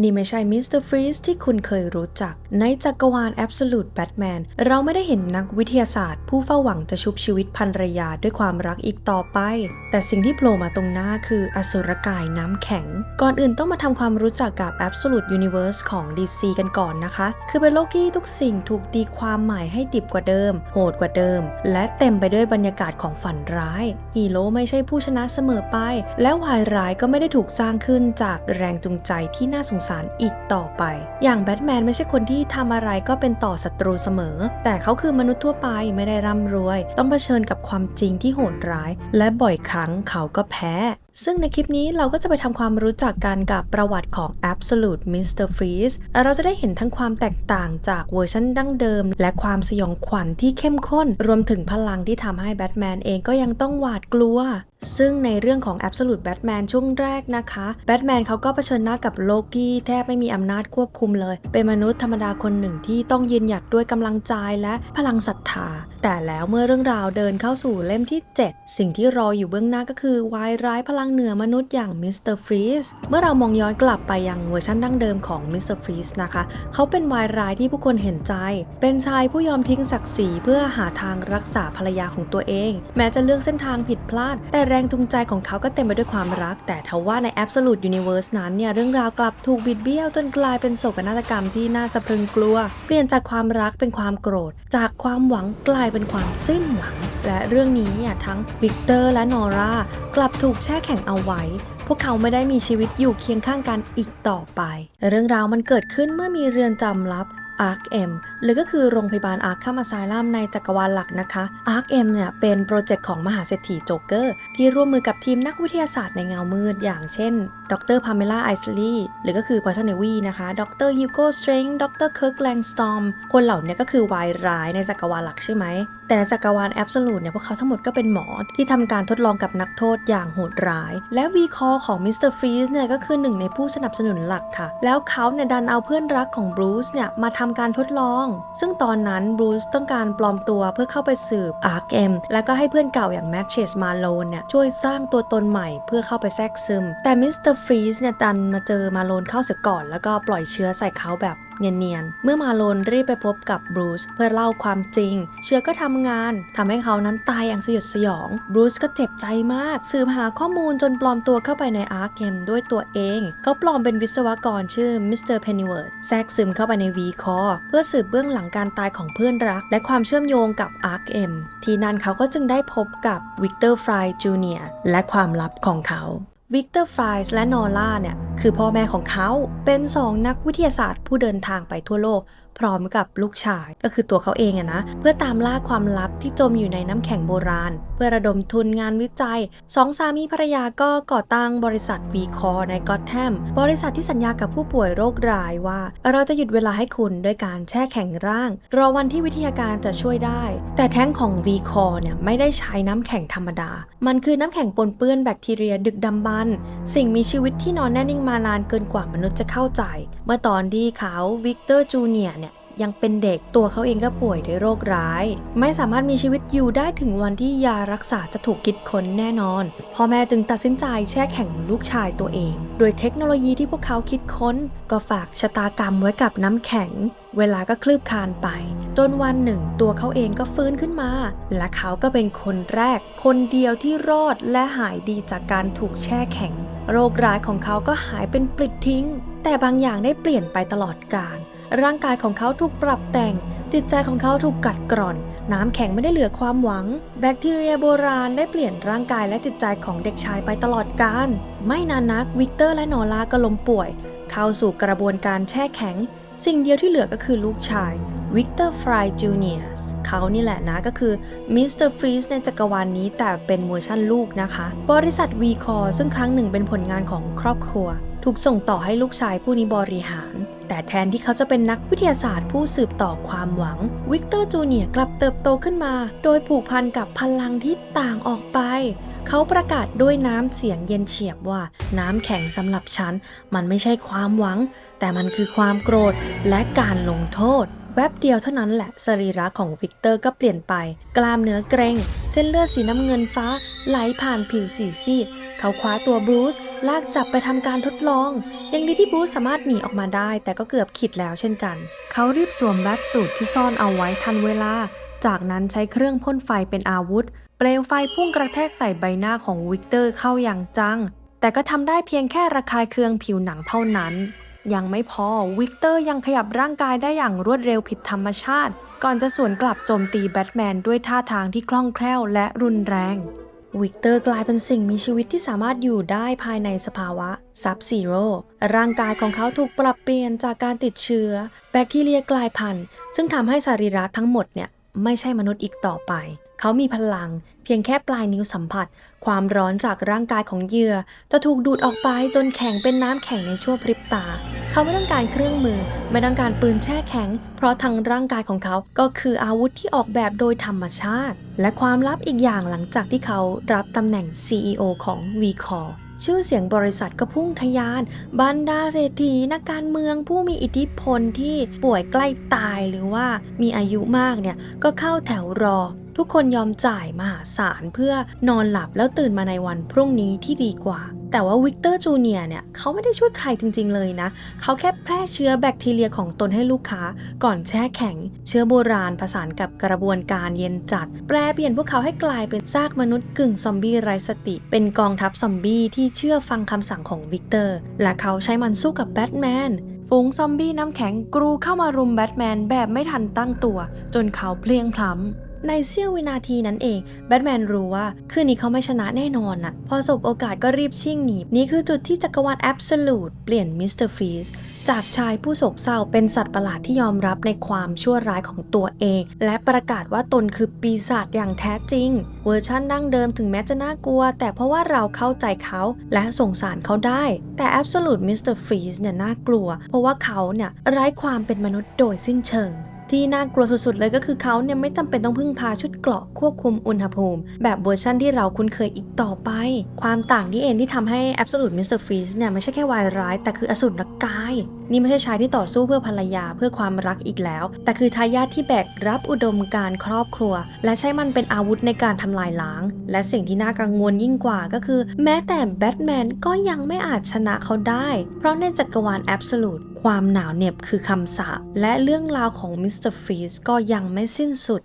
นี่ไม่ใช่มิสเตอร์ฟรีสที่คุณเคยรู้จัก ในจักรวาล Absolute Batman เราไม่ได้เห็นนักวิทยาศาสตร์ ผู้เฝ้าหวังจะชุบชีวิตภรรยาด้วยความรักอีกต่อไป แต่สิ่งที่โผล่มาตรงหน้าคืออสุรกายน้ำแข็ง ก่อนอื่นต้องมาทำความรู้จักกับ Absolute Universe ของ DC กันก่อนนะคะ คือเป็นโลกที่ทุกสิ่งถูกตีความหมายให้ดิบกว่าเดิม โหดกว่าเดิม และเต็มไปด้วยบรรยากาศของฝันร้ายฮีโร่ไม่ใช่ผู้ชนะเสมอไป และวายร้ายก็ไม่ได้ถูกสร้างขึ้นจากแรงจูงใจที่น่าสงสารอีกต่อไป อย่างแบทแมนไม่ใช่คนที่ทำอะไรก็เป็นต่อศัตรูเสมอ แต่เขาคือมนุษย์ทั่วไปไม่ได้ร่ำรวย ต้องเผชิญกับความจริงที่โหดร้าย และบ่อยครั้งเขาก็แพ้ซึ่งในคลิปนี้เราก็จะไปทำความรู้จักกันกับประวัติของ Absolute Mr. Freeze เราจะได้เห็นทั้งความแตกต่างจากเวอร์ชันดั้งเดิม และความสยองขวัญที่เข้มข้น รวมถึงพลังที่ทำให้แบทแมนเองก็ยังต้องหวาดกลัว ซึ่งในเรื่องของ Absolute Batman ช่วงแรกนะคะแบทแมนเขาก็เผชิญหน้ากับโลกที่แทบไม่มีอำนาจควบคุมเลย เป็นมนุษย์ธรรมดาคนหนึ่งที่ต้องยืนหยัดด้วยกำลังใจและพลังศรัทธา แต่แล้วเมื่อเรื่องราวเดินเข้าสู่เล่มที่ 7 สิ่งที่รออยู่เบื้องหน้าก็คือวายร้ายพลังเหนือมนุษย์อย่างมิสเตอร์ฟรีสเมื่อเรามองย้อนกลับไปยังเวอร์ชันดั้งเดิมของมิสเตอร์ฟรีสนะคะ เขาเป็นวายร้ายที่ผู้คนเห็นใจ เป็นชายผู้ยอมทิ้งศักดิ์ศรีเพื่อหาทางรักษาภรรยาของตัวเอง แม้จะเลือกเส้นทางผิดพลาด แต่แรงจูงใจของเขาก็เต็มไปด้วยความรัก แต่ทว่าใน Absolute Universe นั้นเนี่ยเรื่องราวกลับถูกบิดเบี้ยวจนกลายเป็นโศกนาฏกรรมที่น่าสะพรึงกลัว เปลี่ยนจากความรักเป็นความโกรธ จากความหวังกลายเป็นความสิ้นหวัง และเรื่องนี้เนี่ยทั้งวิกเตอร์และนอร่ากลับถูกแช่แข็งเอาไว้ พวกเขาไม่ได้มีชีวิตอยู่เคียงข้างกันอีกต่อไป เรื่องราวมันเกิดขึ้นเมื่อมีเรือนจำลับ Ark M หรือก็คือโรงพยาบาล Arkham Asylum ในจักรวาลหลักนะคะ Ark M เนี่ยเป็นโปรเจกต์ของมหาเศรษฐีโจ๊กเกอร์ที่ร่วมมือกับทีมนักวิทยาศาสตร์ในเงามืด อย่างเช่น ดรพาเมล่าไอซ์ลีย์หรือก็คือพอร์ซันเนวีนะคะ ดรฮิวโกสเตรงดรเคิร์กแลงสตอมคนเหล่านี้ก็คือวายร้ายในจักรวาลหลักใช่ไหม แต่ในจักรวาลแอบสูตเนี่ยพวกเขาทั้งหมดก็เป็นหมอที่ทำการทดลองกับนักโทษอย่างโหดร้าย และวีคอของมิสเตอร์ฟรีสเนี่ยก็คือหนึ่งในผู้สนับสนุนหลักค่ะ แล้วเขาเนี่ยดันเอาเพื่อนรักของบรูซเนี่ยมาทำการทดลอง ซึ่งตอนนั้นบรูซต้องการปลอมตัวเพื่อเข้าไปสืบอาร์เอ็มแล้วก็ให้เพื่อนเก่าอย่างแม็กเชสมาโลนเนี่ยช่วยสร้างตัวตนใหม่เพื่อเข้าไปแทรกซึม แต่มิสเตอร์ฟรีสเนี่ยดันมาเจอมาโลนเข้าเสียก่อน แล้วก็ปล่อยเชื้อใส่เขาแบบเนียนๆ เมื่อมาโลนรีบไปพบกับบรูซเพื่อเล่าความจริง เชื้อก็ทำงานทำให้เขานั้นตายอย่างสยดสยอง บรูซก็เจ็บใจมาก สืบหาข้อมูลจนปลอมตัวเข้าไปในอาร์เกมด้วยตัวเอง เขาปลอมเป็นวิศวกรชื่อมิสเตอร์เพนนิเวิร์ดแทรกซึมเข้าไปในวีคอเพื่อสืบเบื้องหลังการตายของเพื่อนรัก และความเชื่อมโยงกับอาร์เอ็มทีนั้นเขาก็จึงได้พบกับวิกเตอร์ฟรายจูเนียร์และความลับของเขา วิกเตอร์ฟรายส์และนอร่าเนี่ยคือพ่อแม่ของเขาเป็นสองนักวิทยาศาสตร์ผู้เดินทางไปทั่วโลก พร้อมกับลูกชายก็คือตัวเขาเองอะนะ เพื่อตามล่าความลับที่จมอยู่ในน้ำแข็งโบราณ พื่อระดมทุนงานวิจัยสองสามีภรรยาก็ก่อตั้งบริษัทวีคอในกอตแทมบริษัทที่สัญญากับผู้ป่วยโรคร้ายว่า เราจะหยุดเวลาให้คุณด้วยการแช่แข็งร่าง รอวันที่วิทยาการจะช่วยได้ แต่แท้งของวีคอเนี่ยไม่ได้ใช้น้ำแข็งธรรมดา มันคือน้ำแข็งปนเปื้อนแบคทีเรียดึกดำบรรสิ่งมีชีวิตที่นอนแน่นิ่งมานานเกินกว่ามนุษย์จะเข้าใจ เมื่อตอนที่เขาวิกเตอร์จูเนียเนี่ย ยังเป็นเด็กตัวเขาเองก็ป่วยด้วยโรคร้าย ไม่สามารถมีชีวิตอยู่ได้ถึงวันที่ยารักษาจะถูกคิดค้นแน่นอนพ่อแม่จึงตัดสินใจแช่แข็งลูกชายตัวเอง โดยเทคโนโลยีที่พวกเขาคิดค้น ก็ฝากชะตากรรมไว้กับน้ำแข็ง เวลาก็คลืบคลานไป จนวันหนึ่ง ตัวเขาเองก็ฟื้นขึ้นมา และเขาก็เป็นคนแรก คนเดียวที่รอดและหายดีจากการถูกแช่แข็ง โรคร้ายของเขาก็หายเป็นปลิดทิ้ง แต่บางอย่างได้เปลี่ยนไปตลอดกาล ร่างกายของเขาถูกปรับแต่ง จิตใจของเขาถูกกัดกร่อน น้ำแข็งไม่ได้เหลือความหวัง แบคทีเรียโบราณได้เปลี่ยนร่างกายและจิตใจของเด็กชายไปตลอดกาลไม่นานนักวิกเตอร์และนอร่าก็ล้มป่วย เข้าสู่กระบวนการแช่แข็ง สิ่งเดียวที่เหลือก็คือลูกชายวิกเตอร์ฟรายจูเนียสเขานี่แหละนะก็คือมิสเตอร์ฟรีสในจักรวาลนนี้แต่เป็นเวอร์ชั่นลูกนะคะ บริษัทวีคอซึ่งครั้งหนึ่งเป็นผลงานของครอบครัว ถูกส่งต่อให้ลูกชายผู้นี้บริหาร แต่แทนที่เขาจะเป็นนักวิทยาศาสตร์ผู้สืบต่อความหวัง วิกเตอร์จูเนียกลับเติบโตขึ้นมา โดยผูกพันกับพลังที่ต่างออกไป เขาประกาศด้วยน้ำเสียงเย็นเฉียบว่า น้ำแข็งสำหรับฉัน มันไม่ใช่ความหวัง แต่มันคือความโกรธและการลงโทษแวบเดียวเท่านั้นแหละ สรีระของวิกเตอร์ก็เปลี่ยนไป กล้ามเนื้อเกร็ง เส้นเลือดสีน้ำเงินฟ้าไหลผ่านผิวสีซีด เขาคว้าตัวบรูซลากจับไปทำการทดลอง ยังดีที่บรูซสามารถหนีออกมาได้ แต่ก็เกือบขิดแล้วเช่นกัน เขารีบสวมแบทสูทที่ซ่อนเอาไว้ทันเวลา จากนั้นใช้เครื่องพ่นไฟเป็นอาวุธ เปลวไฟพุ่งกระแทกใส่ใบหน้าของวิกเตอร์เข้าอย่างจัง แต่ก็ทำได้เพียงแค่ระคายเคืองผิวหนังเท่านั้นยังไม่พอวิกเตอร์ยังขยับร่างกายได้อย่างรวดเร็วผิดธรรมชาติ ก่อนจะสวนกลับโจมตีแบทแมนด้วยท่าทางที่คล่องแคล่วและรุนแรง วิกเตอร์กลายเป็นสิ่งมีชีวิตที่สามารถอยู่ได้ภายในสภาวะซับซีโร่ร่างกายของเขาถูกปรับเปลี่ยนจากการติดเชื้อ แบคทีเรียกลายพันธุ์ซึ่งทำให้สรีระทั้งหมดเนี่ยไม่ใช่มนุษย์อีกต่อไป เขามีพลังเพียงแค่ปลายนิ้วสัมผัส ความร้อนจากร่างกายของเหยื่อ จะถูกดูดออกไปจนแข็งเป็นน้ำแข็งในชั่วพริบตา เขาไม่ต้องการเครื่องมือ ไม่ต้องการปืนแช่แข็ง เพราะทางร่างกายของเขาก็คืออาวุธที่ออกแบบโดยธรรมชาติ และความลับอีกอย่างหลังจากที่เขารับตำแหน่ง CEO ของ v c o r ชื่อเสียงบริษัทก็พุ่งทะยาน บรรดาเศรษฐีนักการเมืองผู้มีอิทธิพลที่ป่วยใกล้ตายหรือว่ามีอายุมากเนี่ย ก็เข้าแถวรอ ทุกคนยอมจ่ายมหาศาลเพื่อนอนหลับแล้วตื่นมาในวันพรุ่งนี้ที่ดีกว่า แต่ว่าวิกเตอร์จูเนียเนี่ยเขาไม่ได้ช่วยใครจริง ๆ เลยนะ เขาแค่แพร่เชื้อแบคทีเรียของตนให้ลูกค้า ก่อนแช่แข็ง เชื้อโบราณผสานกับกระบวนการเย็นจัด แปลเปลี่ยนพวกเขาให้กลายเป็นซากมนุษย์กึ่งซอมบี้ไร้สติ เป็นกองทัพซอมบี้ที่เชื่อฟังคำสั่งของวิกเตอร์ และเขาใช้มันสู้กับแบทแมนฝูงซอมบี้น้ำแข็งกรูเข้ามารุมแบทแมนแบบไม่ทันตั้งตัว จนเขาเพลียงพล้ำ ในเสี้ยววินาทีนั้นเอง แบทแมนรู้ว่าคืนนี้เขาไม่ชนะแน่นอนน่ะพอสบโอกาสก็รีบชิ่งหนี นี่คือจุดที่จักรวาลแอบสูตเปลี่ยนมิสเตอร์ฟรีสจากชายผู้โศกเศร้าเป็นสัตว์ประหลาดที่ยอมรับในความชั่วร้ายของตัวเอง และประกาศว่าตนคือปีศาจอย่างแท้จริง เวอร์ชั่นดั้งเดิมถึงแม้จะน่ากลัว แต่เพราะว่าเราเข้าใจเขาและสงสารเขาได้ แต่ Absolute Mr. Freeze เนี่ยน่ากลัว เพราะว่าเขาเนี่ยไร้ความเป็นมนุษย์โดยสิ้นเชิง ที่น่ากลัวสุดๆ เลยก็คือเขาเนี่ยไม่จำเป็นต้องพึ่งพาชุดเกราะควบคุมอุณหภูมิ แบบเวอร์ชั่นที่เราคุ้นเคยอีกต่อไป ความต่างนี่เองที่ทำให้ Absolute Mr. Freeze เนี่ยไม่ใช่แค่วายร้าย แต่คืออสูรกาย นี่ไม่ใช่ชายที่ต่อสู้เพื่อภรรยาเพื่อความรักอีกแล้ว แต่คือทายาทที่แบกรับอุดมการครอบครัว และใช้มันเป็นอาวุธในการทำลายล้าง และสิ่งที่น่ากังวลยิ่งกว่าก็คือ แม้แต่แบทแมนก็ยังไม่อาจชนะเขาได้ เพราะในจักรวาล Absolute ความหนาวเหน็บคือคำสาปและเรื่องราวของมิสเตอร์ฟรีสก็ยังไม่สิ้นสุด